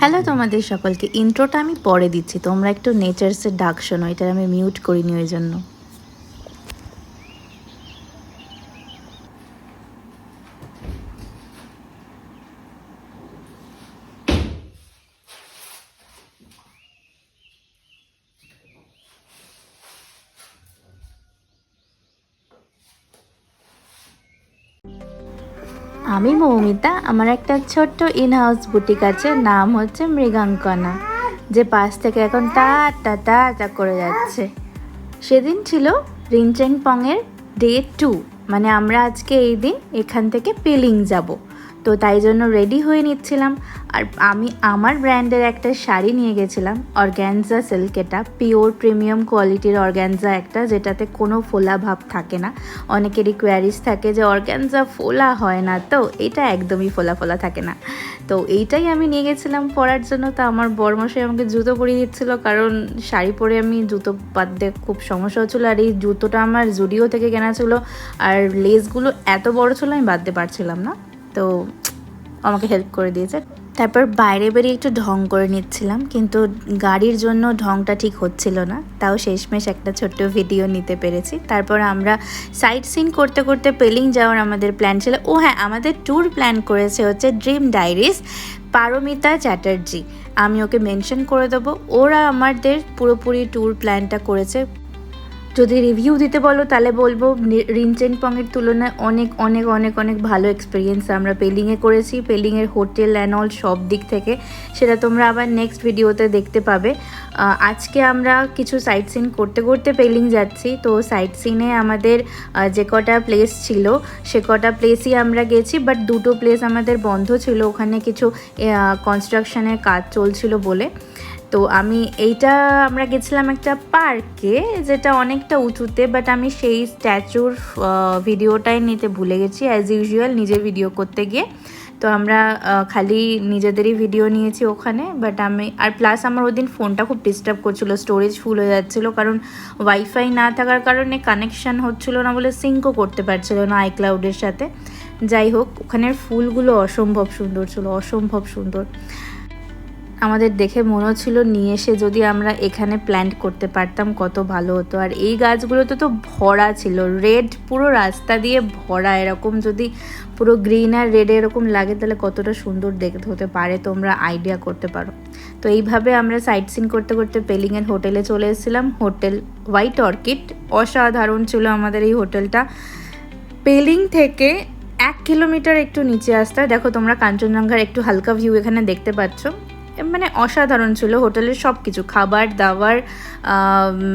Hello তোমাদের সকলকে ইন্ট্রোটা আমি পরে দিচ্ছি। তোমরা একটু নেচার্সের ডাক শোনো এটা আমি মিউট করিনি ওই জন্য। আমি মৌমিতা, আমার একটা ছোট্ট ইন হাউস বুটিক আছে, নাম হচ্ছে মৃগাঙ্কনা, যে পাশ থেকে এখন টা টা টা করে যাচ্ছে। সেদিন ছিল রিনচেং পংয়ের ডে টু মানে আমরা আজকে এই দিন এখান থেকে পেলিং যাব। তো তাই জন্য রেডি হয়ে নিচ্ছিলাম। আর আমি আমার ব্র্যান্ডের একটা শাড়ি নিয়ে গেছিলাম, অর্গ্যানজা সিল্কেটা পিওর প্রিমিয়াম কোয়ালিটির অর্গ্যানজা একটা, যেটাতে কোনো ফোলা ভাব থাকে না। অনেকেরই কোয়ারিজ থাকে যে, অর্গ্যানজা ফোলা হয় না তো? এটা একদমই ফোলা ফোলা থাকে না। তো এইটাই আমি নিয়ে গেছিলাম পরার জন্য। তো আমার বরমশাই আমাকে জুতো পরিয়ে দিচ্ছিল, কারণ শাড়ি পরে আমি জুতো বাঁধতে খুব সমস্যা হচ্ছিল। আর এই জুতোটা আমার জুডিও থেকে কেনা ছিল। আর লেসগুলো এত বড় ছিল, আমি বাঁধতে পারছিলাম না। তো আমাকে হেল্প করে দিয়েছে। তারপর বাইরে বেরিয়ে একটু ঢং করে নিচ্ছিলাম, কিন্তু গাড়ির জন্য ঢংটা ঠিক হচ্ছিল না। তাও শেষমেশ একটা ছোট্ট ভিডিও নিতে পেরেছি। তারপর আমরা সাইট সিন করতে করতে পেলিং যাওয়ার আমাদের প্ল্যান ছিল। ও হ্যাঁ আমাদের ট্যুর প্ল্যান করেছে হচ্ছে ড্রিম ডায়েরিস পারমিতা চ্যাটার্জি। আমি ওকে মেনশন করে দেবো। ওরা আমাদের পুরোপুরি ট্যুর প্ল্যানটা করেছে। যদি রিভিউ দিতে বলো, তাহলে বলব রিনচেন পংয়ের তুলনায় অনেক অনেক অনেক অনেক ভালো এক্সপিরিয়েন্স আমরা পেলিংয়ে করেছি। পেলিংয়ের হোটেল অ্যান্ড অল সব দিক থেকে। সেটা তোমরা আবার নেক্সট ভিডিওতে দেখতে পাবে। আজকে আমরা কিছু সাইট সিন করতে করতে পেলিং যাচ্ছি। তো সাইট সিনে আমাদের যে কটা প্লেস ছিল, সে কটা প্লেসই আমরা গেছি বাট দুটো প্লেস আমাদের বন্ধ ছিল। ওখানে কিছু কনস্ট্রাকশনের কাজ চলছিল বলে। তো আমি এইটা আমরা গেছিলাম একটা পার্কে যেটা অনেকটা উঁচুতে বাট আমি সেই স্ট্যাচুর ভিডিওটাই নিতে ভুলে গেছি। অ্যাজ ইউজুয়াল নিজের ভিডিও করতে গিয়ে। তো আমরা খালি নিজেদেরই ভিডিও নিয়েছি ওখানে বাট আমি, আর প্লাস আমার ওই দিন ফোনটা খুব ডিস্টার্ব করছিল স্টোরেজ ফুল হয়ে যাচ্ছিল, কারণ ওয়াইফাই না থাকার কারণে কানেকশান হচ্ছিল না বলে সিঙ্কও করতে পারছিল না আইক্লাউডের সাথে। যাই হোক, ওখানের ফুলগুলো অসম্ভব সুন্দর ছিল, অসম্ভব সুন্দর। আমাদের দেখে মনে হচ্ছিল নিয়ে এসে যদি আমরা এখানে প্ল্যান্ট করতে পারতাম কত ভালো হতো। আর এই গাছগুলোতে তো ভরা ছিল রেড পুরো রাস্তা দিয়ে ভরা। এরকম যদি পুরো গ্রিন আর রেড এরকম লাগে তাহলে কতটা সুন্দর দেখতে হতে পারে, তোমরা আইডিয়া করতে পারো। তো এইভাবে আমরা সাইট সিন করতে করতে পেলিংয়ের হোটেলে চলে এসেছিলাম। হোটেল হোয়াইট অর্কিড অসাধারণ ছিল আমাদের এই হোটেলটা। পেলিং থেকে এক কিলোমিটার একটু নিচে আসতে দেখো তোমরা কাঞ্চনজঙ্ঘার একটু হালকা ভিউ এখানে দেখতে পাচ্ছ। মানে অসাধারণ ছিল। হোটেলের সব কিছু খাবার, দাবার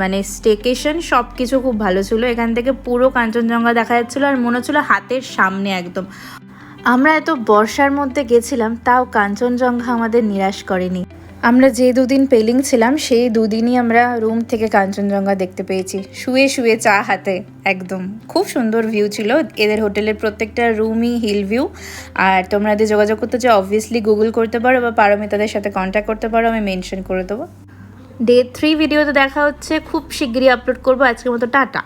মানে স্টেকেশন সব কিছু খুব ভালো ছিল। এখান থেকে পুরো কাঞ্চনজঙ্ঘা দেখা যাচ্ছিল আর মনে হচ্ছিল হাতের সামনে একদম। আমরা এত বর্ষার মধ্যে গেছিলাম, তাও কাঞ্চনজঙ্ঘা আমাদের নিরাশ করেনি। আমরা যে দুদিন পেলিং ছিলাম, সেই দুদিনই আমরা রুম থেকে কাঞ্চনজঙ্ঘা দেখতে পেয়েছি। শুয়ে শুয়ে চা হাতে, একদম। খুব সুন্দর ভিউ ছিল। এদের হোটেলের প্রত্যেকটা রুমই হিল ভিউ আর তোমরা এদের যোগাযোগ করতে চাও অবভিয়াসলি গুগল করতে পারো বা পারমিতাদের সাথে কন্ট্যাক্ট করতে পারো, আমি মেনশন করে দেবো। ডে থ্রি ভিডিওতে দেখা হচ্ছে। খুব শিগগিরই আপলোড করব। আজকের মতো টাটা।